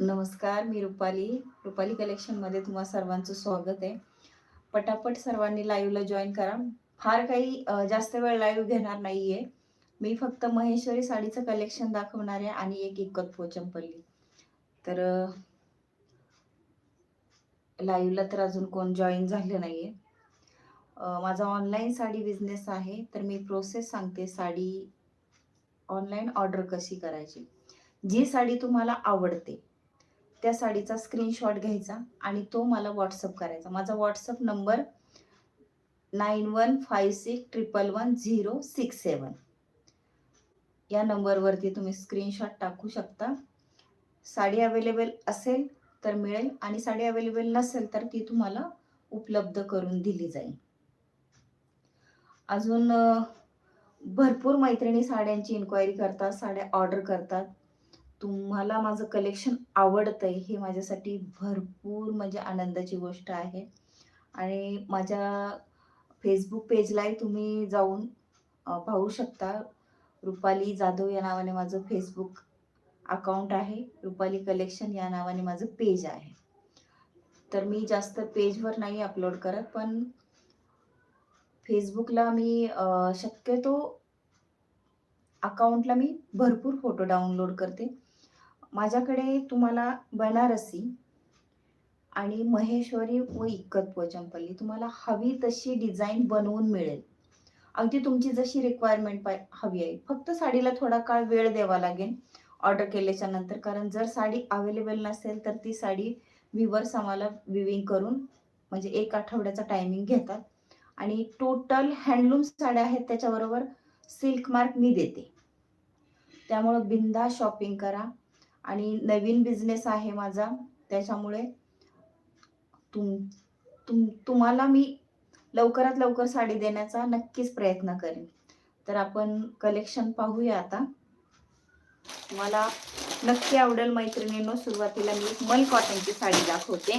नमस्कार मी रुपाली. रुपाली कलेक्शनमध्ये तुम्हा सर्वांचं स्वागत आहे. पटापट सर्वांनी लाईव्हला जॉईन करा. फार काही जास्त वेळ लाईव्ह घेणार नाहीये. मी फक्त महेश्वरी साडीचं कलेक्शन दाखवणार आहे आणि एक इकत पोचंपल्ली तर लाईव्हला तर अजून कोण जॉईन झालं नाहीये. आहे माझा ऑनलाईन साडी बिझनेस आहे. तर मी प्रोसेस सांगते साडी ऑनलाईन ऑर्डर कशी करायची. जी साडी तुम्हाला आवडते त्या साडीचा स्क्रीनशॉट घ्यायचा आणि तो मला व्हॉट्सअप करायचा. माझा WhatsApp number nine one five six triple one zero six seven या नंबरवरती तुम्ही स्क्रीनशॉट टाकू शकता. साडी अवेलेबल असेल तर मिळेल आणि साडी अवेलेबल नसेल तर ती तुम्हाला उपलब्ध करून दिली जाईल. अजून भरपूर मैत्रिणी साड्यांची इन्क्वायरी करतात साड्या ऑर्डर करतात. तुम्हाला माझं कलेक्शन आवडतंय हे माझ्यासाठी भरपूर म्हणजे आनंदाची गोष्ट आहे. आणि माझ्या फेसबुक पेजलाही तुम्ही जाऊन पाहू शकता. रुपाली जाधव या नावाने माझं फेसबुक अकाउंट आहे. रुपाली कलेक्शन या नावाने माझं पेज आहे. तर मी जास्त पेजवर नाही अपलोड करत पण फेसबुकला मी शक्यतो अकाउंटला मी भरपूर फोटो डाउनलोड करते. माझ्याकडे तुम्हाला बनारसी आणि महेश्वरी व इक्कत पोचमपल्ली तुम्हाला हवी तशी डिझाईन बनवून मिळेल. अगदी तुमची जशी रिक्वायरमेंट हवी आहे. फक्त साडीला थोडा काळ वेळ द्यावा लागेल ऑर्डर केल्याच्यानंतर. कारण जर साडी अवेलेबल नसेल तर ती साडी विवर्स आम्हाला विविंग करून म्हणजे एक आठवड्याचा टायमिंग घेतात. आणि टोटल हँडलूम साड्या आहेत त्याच्याबरोबर सिल्क मार्क मी देते. त्यामुळं बिंदा शॉपिंग करा. आणि नवीन बिझनेस आहे माझा. त्याच्यामुळे तुम तुम तुम्हाला मी लवकरात लवकर साडी देण्याचा नक्कीच प्रयत्न करेन. तर आपण कलेक्शन पाहूया आता. मला नक्की आवडेल मैत्रिणींनो सुरुवातीला मी एक मल कॉटनची साडी दाखवते.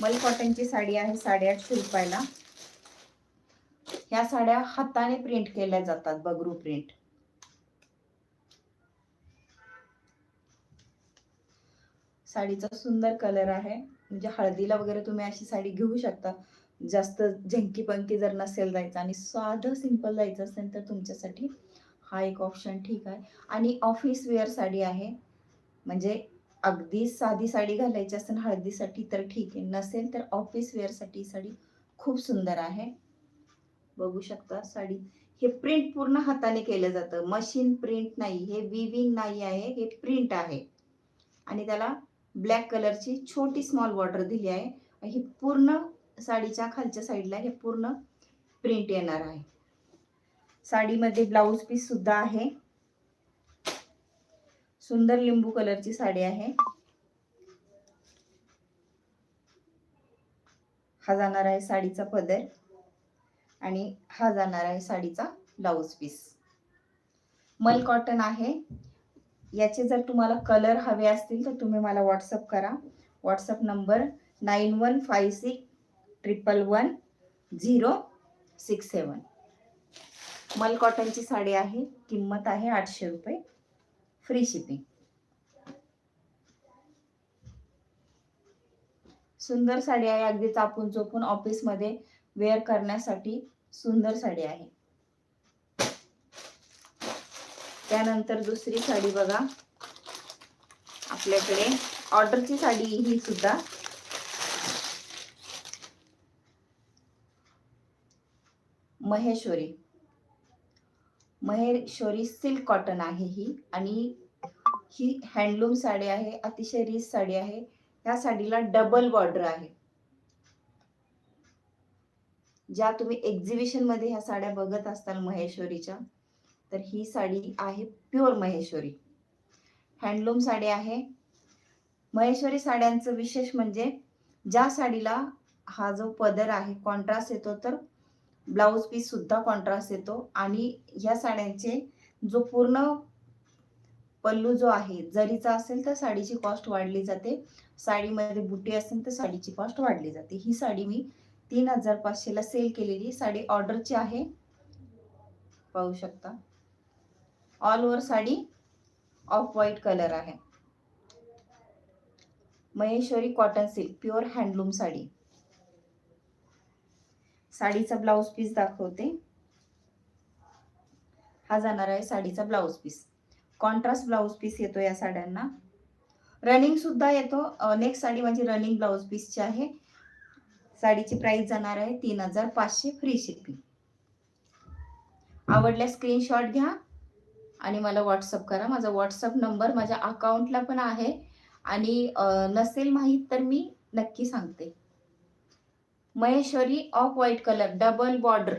मल कॉटनची साडी आहे साडेआठशे रुपयाला. ह्या साड्या हाताने प्रिंट केल्या जातात बगरू प्रिंट साडीचा सुंदर कलर आहे. म्हणजे हळदीला वगैरे तुम्ही अशी साडी घेऊ शकता. जास्त झंकी पंकी जर नसेल जायचं आणि साधं सिंपल जायचं असेल तर तुमच्यासाठी हा एक ऑप्शन ठीक आहे. आणि ऑफिस वेअर साडी आहे. म्हणजे अगदी साधी साडी घालायची असेल हळदीसाठी तर ठीक आहे. नसेल तर ऑफिस वेअरसाठी ही साडी खूप सुंदर आहे. बघू शकता साडी. हे प्रिंट पूर्ण हाताने केलं जातं. मशीन प्रिंट नाही. हे विविंग नाही आहे. हे प्रिंट आहे. आणि त्याला ब्लॅक कलरची छोटी स्मॉल बॉर्डर दिली आहे. ही पूर्ण साडीच्या खालच्या साईडला हे पूर्ण प्रिंट येणार आहे. साडीमध्ये ब्लाऊज पीस सुद्धा आहे. सुंदर लिंबू कलरची साडी आहे. हा जाणार आहे साडीचा पदर आणि हा जाणार आहे साडीचा ब्लाऊज पीस. मल कॉटन आहे. याचे जर तुम्हाला कलर हवे असतील तर तुम्ही मला व्हॉट्सअप करा. WhatsApp number nine one five six triple one zero six seven मल कॉटनची साडी आहे. किंमत आहे आठशे रुपये. फ्री शिपिंग सुंदर साडी आहे. अगदी चापून चोपून ऑफिसमध्ये वेअर करण्यासाठी सुंदर साडी आहे. त्यानंतर दुसरी साडी बघा. आपल्याकडे ऑर्डरची साडी ही सुद्धा. महेश्वरी. महेश्वरी सिल्क कॉटन आहे ही आणि ही हँडलूम साडी आहे अतिशय रिच साडी आहे. ह्या साडीला डबल बॉर्डर आहे. ज्या तुम्ही एक्झिबिशनमध्ये ह्या साड्या बघत असताल महेश्वरीच्या तर ही साडी आहे प्युअर महेश्वरी. हँडलूम साडी आहे. महेश्वरी साड्यांचं विशेष म्हणजे ज्या साडीला हा जो पदर आहे कॉन्ट्रास्ट येतो तर ब्लाऊज पीस सुद्धा कॉन्ट्रास्ट येतो. आणि ह्या साड्यांचे जो पूर्ण पल्लू जो आहे जरीचा असेल तर साडीची कॉस्ट वाढली जाते. साडीमध्ये बुटी असेल तर साडीची कॉस्ट वाढली जाते. ही साडी मी तीन हजार पाचशेला सेल केलेली. साडी ऑर्डरची आहे. पाहू शकता. All over sari off white colour आहे. Maheshwari cotton silk pure handloom sari. साडीचा ब्लाऊज पीस दाखवते. हा जाणार आहे साडीचा blouse piece contrast blouse piece येतो या साड्यांना. रनिंग सुद्धा येतो. नेक्स्ट साडी माझी रनिंग ब्लाऊज पीसची आहे. साडीची प्राइस जाणार आहे तीन हजार पाचशे फ्री शिपिंग आवडल्या स्क्रीनशॉट घ्या. आणि मला व्हॉट्सअप करा. माझा व्हॉट्सअप नंबर माझ्या अकाउंटला पण आहे. आणि नसेल माहीत तर मी नक्की सांगते. Maheshwari off white colour double border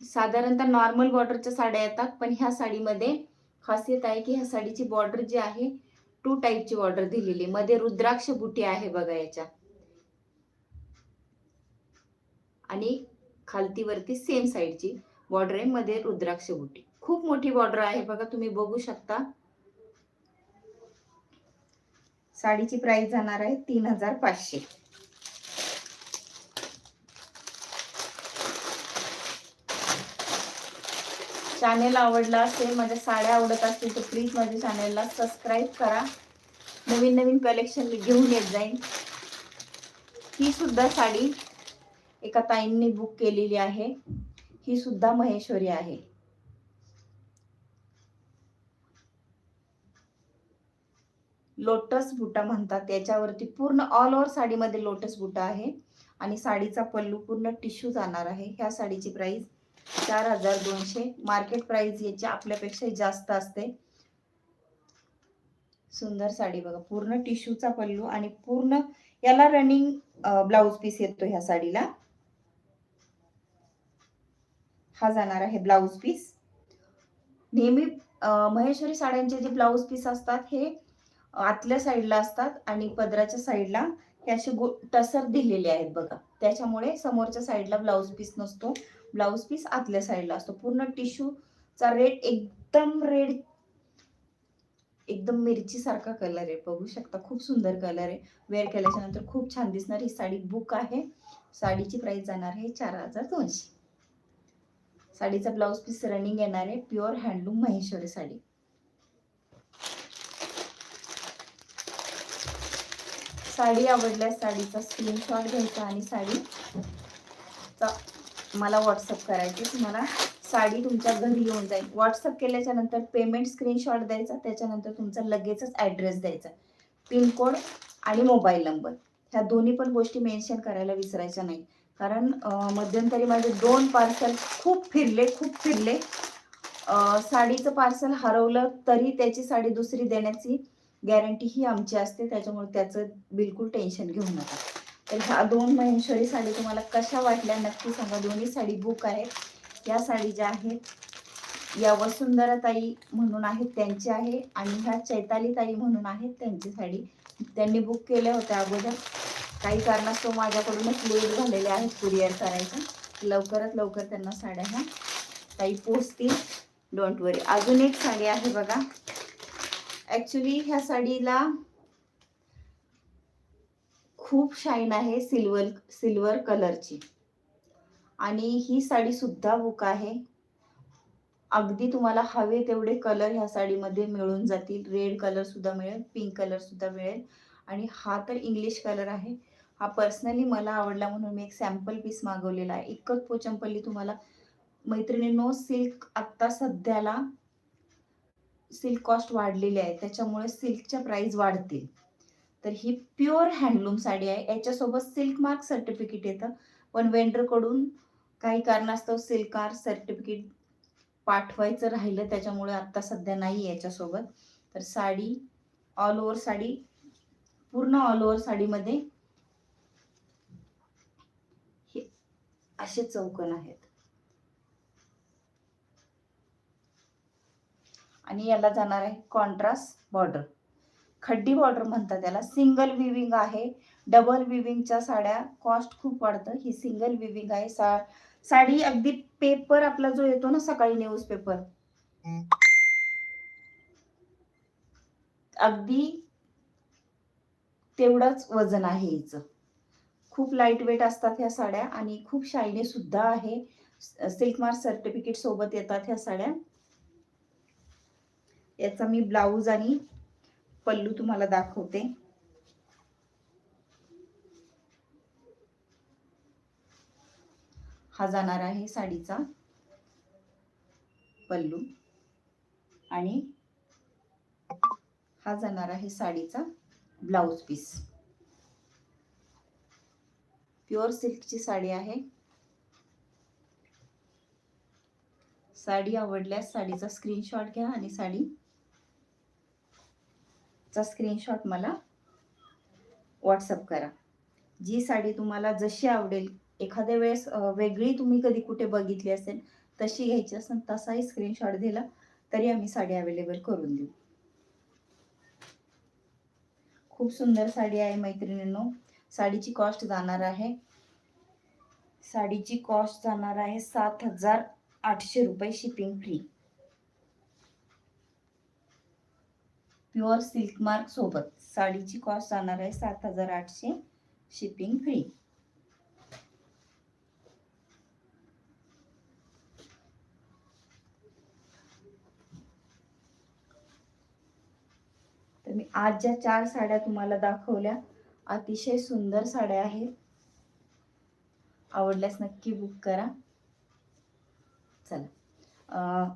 साधारणतः नॉर्मल बॉर्डरच्या साड्या येतात पण ह्या साडीमध्ये खासियत आहे की ह्या साडीची बॉर्डर जी आहे टू टाईपची बॉर्डर दिलेली. आहे. मध्ये रुद्राक्ष बुटी आहे बघा याच्या. आणि खालती वरती सेम साईडची बॉर्डर आहे मध्ये रुद्राक्ष बुटी. खूप मोठी बॉर्डर आहे बघा तुम्ही बघू शकता. साडीची प्राइस जाणार आहे तीन हजार पाचशे. चॅनेल आवडला असेल माझ्या साड्या आवडत असतील तर प्लीज माझ्या चॅनेलला सबस्क्राईब करा. नवीन नवीन कलेक्शन मी घेऊन येत जाईन. ही सुद्धा साडी एका ताईंनी बुक केलेली आहे. ही सुद्धा महेश्वरी आहे. लोटस बुटा म्हणतात. त्याच्यावरती पूर्ण ऑल ओव्हर साडीमध्ये लोटस बुटा आहे. आणि साडीचा पल्लू पूर्ण टिश्यू जाणार आहे. ह्या साडीची प्राईस चार हजार दोनशे. मार्केट प्राईस याची आपल्यापेक्षा जास्त असते. सुंदर साडी बघा. पूर्ण टिश्यूचा पल्लू आणि पूर्ण याला रनिंग ब्लाउज पीस येतो ह्या साडीला. हा जाणार आहे ब्लाउज पीस नेहमी महेश्वरी साड्यांचे जे ब्लाउज पीस असतात हे आतल्या साईडला असतात आणि पदराच्या साईडला हे असे गो टसर दिलेले आहेत बघा. त्याच्यामुळे समोरच्या साईडला ब्लाउज पीस नसतो. ब्लाउज पीस आतल्या साईडला असतो. पूर्ण टिश्यूचा रेड एकदम रेड एकदम मिरची सारखा कलर आहे. बघू शकता खूप सुंदर कलर आहे. वेअर केल्याच्यानंतर खूप छान दिसणार. ही साडी बुक आहे. साडीची प्राइस जाणार आहे चार हजार दोनशे. साडीचा ब्लाउज पीस रनिंग येणार आहे. Pure handloom Maheshwari sari. Sari आवडल्यास साडीचा स्क्रीनशॉट घ्यायचा आणि साडीचा मला व्हॉट्सअप करायची तुम्हाला साडी तुमच्या घरी येऊन जाईल. व्हॉट्सअप केल्याच्यानंतर पेमेंट स्क्रीनशॉट द्यायचा त्याच्यानंतर तुमचा लगेचच ॲड्रेस द्यायचा. पिनकोड आणि मोबाईल नंबर ह्या दोन्ही पण गोष्टी मेन्शन करायला विसरायच्या नाही कारण मध्यंतरी माझे दोन पार्सल खूप फिरले खूप फिरले. साडीचं पार्सल हरवलं तरी त्याची साडी दुसरी देण्याची गॅरंटी ही आमची असते त्याच्यामुळे त्याचं बिलकुल टेन्शन घेऊ नका. तर ह्या दोन महेश्वरी साडी तुम्हाला कशा वाटल्या नक्की सांगा. दोन्ही साडी बुक आहेत. या साडी ज्या आहेत या वसुंधराताई म्हणून आहेत त्यांची आहे आणि ह्या चैतालीताई म्हणून आहेत त्यांची साडी त्यांनी बुक केल्या होत्या अगोदर. काही कारणास्तव माझ्याकडूनच लेट झालेले आहेत कुरिअर करायचं. लवकरात लवकर त्यांना साड्या ह्या ताई पोचतील डोंट वरी अजून एक साडी आहे बघा. ॲक्च्युली ह्या साडीला खूप शाईन आहे सिल्वर सिल्वर कलरची आणि ही साडी सुद्धा बुक आहे. अगदी तुम्हाला हवे तेवढे कलर ह्या साडीमध्ये मिळून जातील. रेड कलर सुद्धा मिळेल पिंक कलर सुद्धा मिळेल. आणि हा तर इंग्लिश कलर आहे. हा पर्सनली मला आवडला म्हणून मी एक सॅम्पल पीस मागवलेला आहे. इकत पोचंपल्ली तुम्हाला. मैत्रिणींनो सिल्क आत्ता सध्याला सिल्क कॉस्ट वाढलेली आहे त्याच्यामुळे सिल्कच्या प्राईज वाढतील. तर ही प्युअर हँडलूम साडी आहे. याच्यासोबत सिल्क मार्क सर्टिफिकेट येतं. पण वेंडरकडून काही कारणास्तव सिल्क मार्क सर्टिफिकेट पाठवायचं राहिलं त्याच्यामुळे आत्ता सध्या नाही आहे याच्यासोबत. तर साडी ऑल ओव्हर साडी पूर्ण ऑल ओव्हर साडीमध्ये हे असे चौकन आहेत. आणि याला जाणार आहे कॉन्ट्रास्ट बॉर्डर खड्डी बॉर्डर म्हणतात त्याला सिंगल विविंग आहे. डबल विविंगच्या साड्या कॉस्ट खूप वाढतं. ही सिंगल विविंग आहे. सा साडी अगदी पेपर आपला जो येतो ना सकाळी न्यूज पेपर अगदी तेवढंच वजन आहे हिचं. खूप लाइट वेट असतात ह्या साड्या आणि खूप शायनी सुद्धा आहे. सिल्क मार्क सर्टिफिकेट सोबत येतात ह्या साड्या. याचा मी ब्लाऊज आणि पल्लू तुम्हाला दाखवते. हा जाणार आहे साडीचा पल्लू. आणि हा जाणार आहे साडीचा ब्लाउज पीस. प्युअर सिल्कची साडी आहे. साडी आवडल्यास साडीचा स्क्रीनशॉट घ्या आणि साडी चा स्क्रीनशॉट मला व्हॉट्सअप करा. जी साडी तुम्हाला जशी आवडेल एखाद्या वेळेस वेगळी तुम्ही कधी कुठे बघितली असेल तशी घ्यायची असेल तसाही स्क्रीनशॉट दिला तरी आम्ही साडी अवेलेबल करून देऊ. खूप सुंदर साडी आहे मैत्रिणींनो. साडीची कॉस्ट जाणार आहे. साडीची कॉस्ट जाणार आहे सात हजार आठशे रुपये shipping free pure silk mark सोबत. साडीची कॉस्ट जाणार आहे सात हजार आठशे शिपिंग फ्री तर मी आज ज्या चार साड्या तुम्हाला दाखवल्या अतिशय सुंदर साड्या आहेत. आवडल्यास नक्की बुक करा. चला. अं,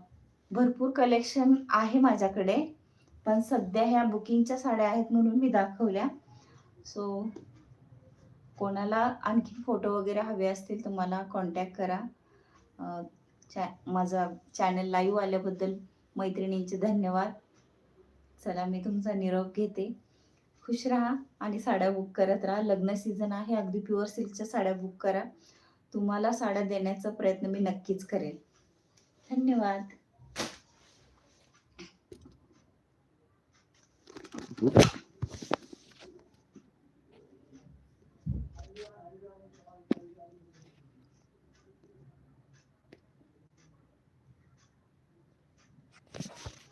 भरपूर कलेक्शन आहे माझ्याकडे. पण सध्या ह्या बुकिंगच्या साड्या आहेत म्हणून मी दाखवल्या. सो कोणाला आणखी फोटो वगैरे हवे असतील तर मला कॉन्टॅक्ट करा. चॅ माझा चॅनल लाईव्ह आल्याबद्दल मैत्रिणींचे धन्यवाद. चला मी तुमचा निरोप घेते. खुश राहा आणि साड्या बुक करत राहा. लग्न सीझन आहे अगदी प्युअर सिल्कच्या साड्या बुक करा. तुम्हाला साड्या देण्याचा प्रयत्न मी नक्कीच करेल. धन्यवाद. Oops.